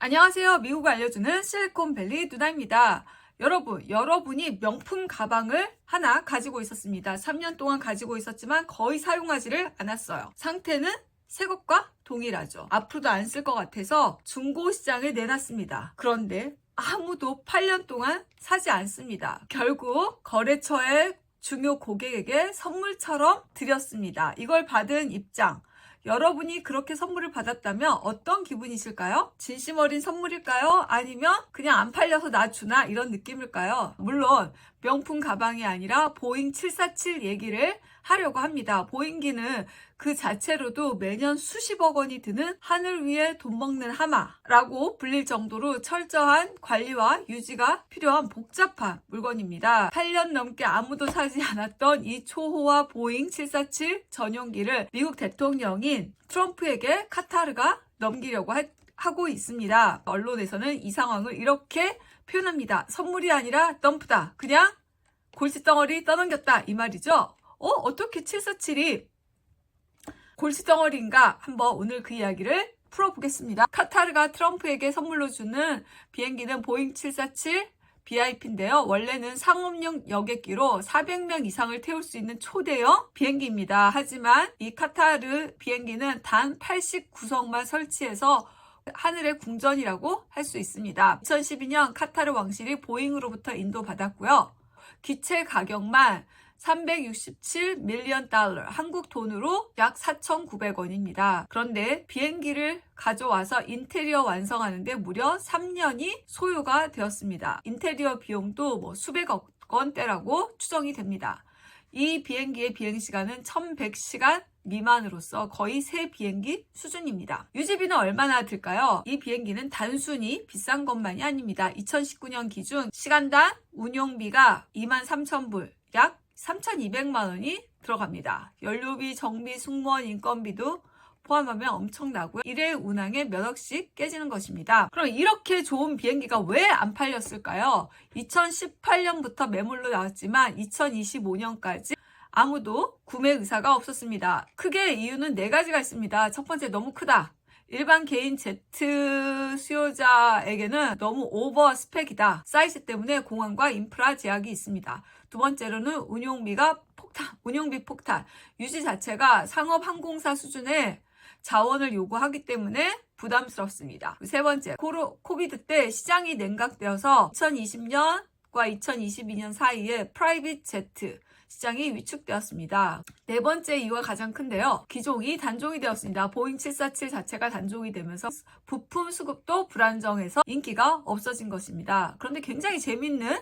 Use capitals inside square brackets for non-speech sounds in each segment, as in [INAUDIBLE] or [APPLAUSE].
안녕하세요. 미국 알려주는 실리콘밸리 누나입니다. 여러분, 여러분이 명품 가방을 하나 가지고 있었습니다. 3년 동안 가지고 있었지만 거의 사용하지를 않았어요. 상태는 새 것과 동일하죠. 앞으로도 안 쓸 것 같아서 중고 시장에 내놨습니다. 그런데 아무도 8년 동안 사지 않습니다. 결국 거래처의 중요 고객에게 선물처럼 드렸습니다. 이걸 받은 입장. 여러분이 그렇게 선물을 받았다면 어떤 기분이실까요? 진심 어린 선물일까요? 아니면 그냥 안 팔려서 나 주나 이런 느낌일까요? 물론 명품 가방이 아니라 보잉 747 얘기를 하려고 합니다. 보잉기는 그 자체로도 매년 수십억 원이 드는 하늘 위에 돈 먹는 하마라고 불릴 정도로 철저한 관리와 유지가 필요한 복잡한 물건입니다. 8년 넘게 아무도 사지 않았던 이 초호화 보잉 747 전용기를 미국 대통령인 트럼프에게 카타르가 넘기려고 하, 하고 있습니다. 언론에서는 이 상황을 이렇게 표현합니다. 선물이 아니라 덤프다. 그냥 골칫덩어리 떠넘겼다. 이 말이죠. 어, 어떻게 747이 골칫덩어리인가? 한번 오늘 그 이야기를 풀어보겠습니다. 카타르가 트럼프에게 선물로 주는 비행기는 보잉 747 VIP인데요. 원래는 상업용 여객기로 400명 이상을 태울 수 있는 초대형 비행기입니다. 하지만 이 카타르 비행기는 단 89석만 설치해서 하늘의 궁전이라고 할 수 있습니다. 2012년 카타르 왕실이 보잉으로부터 인도받았고요. 기체 가격만 367 밀리언 달러, 한국 돈으로 약 4,900원입니다. 그런데 비행기를 가져와서 인테리어 완성하는데 무려 3년이 소요가 되었습니다. 인테리어 비용도 뭐 수백억 원대라고 추정이 됩니다. 이 비행기의 비행 시간은 1100시간 미만으로서 거의 새 비행기 수준입니다. 유지비는 얼마나 들까요? 이 비행기는 단순히 비싼 것만이 아닙니다. 2019년 기준 시간당 운용비가 23,000불, 약 3,200만 원이 들어갑니다. 연료비, 정비, 승무원 인건비도 포함하면 엄청나고요. 1회 운항에 몇 억씩 깨지는 것입니다. 그럼 이렇게 좋은 비행기가 왜 안 팔렸을까요? 2018년부터 매물로 나왔지만 2025년까지 아무도 구매 의사가 없었습니다. 크게 이유는 네 가지가 있습니다. 첫 번째 너무 크다. 일반 개인 제트 수요자에게는 너무 오버 스펙이다. 사이즈 때문에 공항과 인프라 제약이 있습니다. 두 번째로는 운용비가 폭탄, [LAUGHS] 운용비 폭탄. 유지 자체가 상업 항공사 수준의 자원을 요구하기 때문에 부담스럽습니다. 세 번째, 코로, 코비드 때 시장이 냉각되어서 2020년 과 2022년 사이에 프라이빗 제트 시장이 위축되었습니다. 네 번째 이유가 가장 큰데요. 기종이 단종이 되었습니다. 보잉 747 자체가 단종이 되면서 부품 수급도 불안정해서 인기가 없어진 것입니다. 그런데 굉장히 재밌는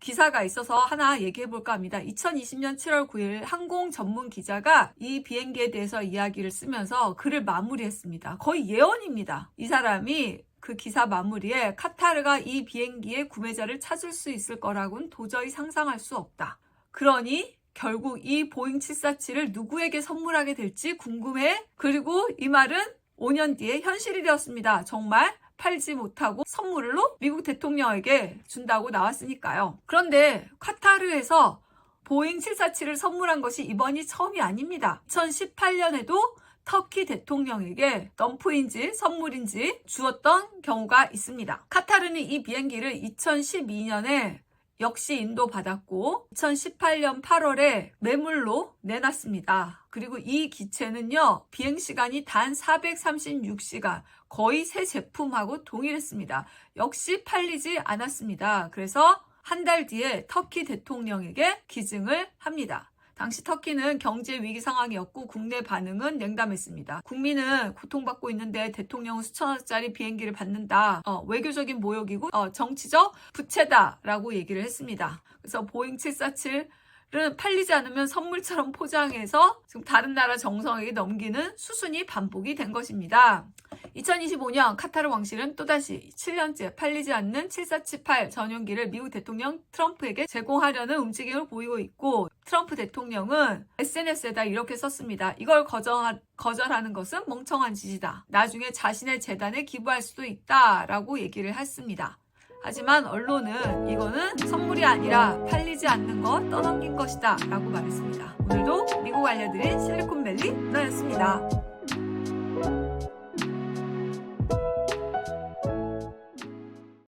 기사가 있어서 하나 얘기해 볼까 합니다. 2020년 7월 9일 항공 전문 기자가 이 비행기에 대해서 이야기를 쓰면서 글을 마무리했습니다. 거의 예언입니다. 이 사람이 그 기사 마무리에 카타르가 이 비행기의 구매자를 찾을 수 있을 거라고는 도저히 상상할 수 없다. 그러니 결국 이 보잉 747을 누구에게 선물하게 될지 궁금해. 그리고 이 말은 5년 뒤에 현실이 되었습니다. 정말 팔지 못하고 선물로 미국 대통령에게 준다고 나왔으니까요. 그런데 카타르에서 보잉 747을 선물한 것이 이번이 처음이 아닙니다. 2018년에도 터키 대통령에게 덤프인지 선물인지 주었던 경우가 있습니다. 카타르는 이 비행기를 2012년에 역시 인도받았고 2018년 8월에 매물로 내놨습니다. 그리고 이 기체는요. 비행시간이 단 436시간 거의 새 제품하고 동일했습니다. 역시 팔리지 않았습니다. 그래서 한 달 뒤에 터키 대통령에게 기증을 합니다. 당시 터키는 경제 위기 상황이었고 국내 반응은 냉담했습니다. 국민은 고통받고 있는데 대통령은 수천원짜리 비행기를 받는다. 어, 외교적인 모욕이고 어, 정치적 부채다라고 얘기를 했습니다. 그래서 보잉 747은 팔리지 않으면 선물처럼 포장해서 지금 다른 나라 정성에게 넘기는 수순이 반복이 된 것입니다. 2025년 카타르 왕실은 또다시 7년째 팔리지 않는 7478 전용기를 미국 대통령 트럼프에게 제공하려는 움직임을 보이고 있고 트럼프 대통령은 SNS에다 이렇게 썼습니다. 이걸 거절하, 거절하는 것은 멍청한 짓이다. 나중에 자신의 재단에 기부할 수도 있다라고 얘기를 했습니다. 하지만 언론은 이거는 선물이 아니라 팔리지 않는 것 떠넘긴 것이다 라고 말했습니다. 오늘도 미국 알려드린 실리콘밸리 누나였습니다.